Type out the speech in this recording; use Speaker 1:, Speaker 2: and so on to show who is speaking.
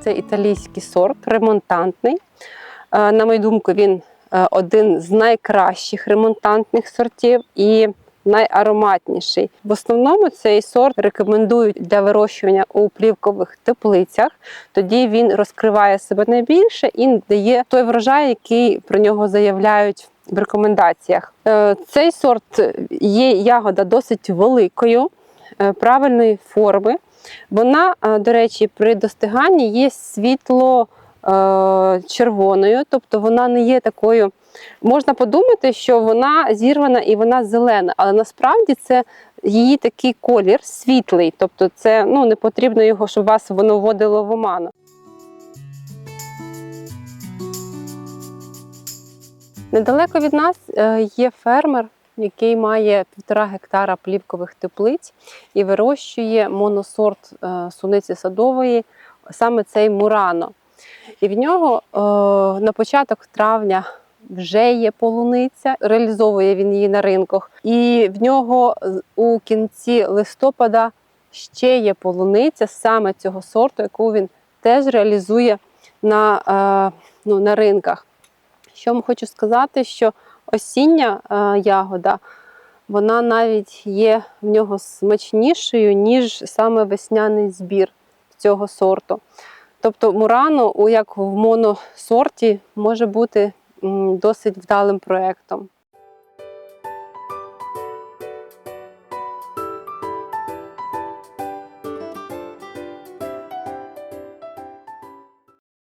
Speaker 1: Це італійський сорт, ремонтантний. Е, На мою думку, він е, один з найкращих ремонтантних сортів і найароматніший. В основному цей сорт рекомендують для вирощування у плівкових теплицях. Тоді він розкриває себе найбільше і дає той врожай, який про нього заявляють в рекомендаціях. Е, Цей сорт є ягода досить великою, правильної форми. Вона, е, до речі, при достиганні є світло е, червоною, тобто вона не є такою. Можна подумати, що вона зірвана і вона зелена, але насправді це її такий колір світлий, тобто це ну, не потрібно його, щоб вас воно вводило в оману. Недалеко від нас е, є фермер, який має півтора гектара плівкових теплиць і вирощує моносорт е, суниці садової, саме цей Мурано. І в нього е, на початок травня вже є полуниця, реалізовує він її на ринках. І в нього у кінці листопада ще є полуниця саме цього сорту, яку він теж реалізує на, е, ну, на ринках. Що вам хочу сказати, що осіння е, ягода, вона навіть є в нього смачнішою, ніж саме весняний збір цього сорту. Тобто Мурано, як в моносорті, може бути досить вдалим проєктом.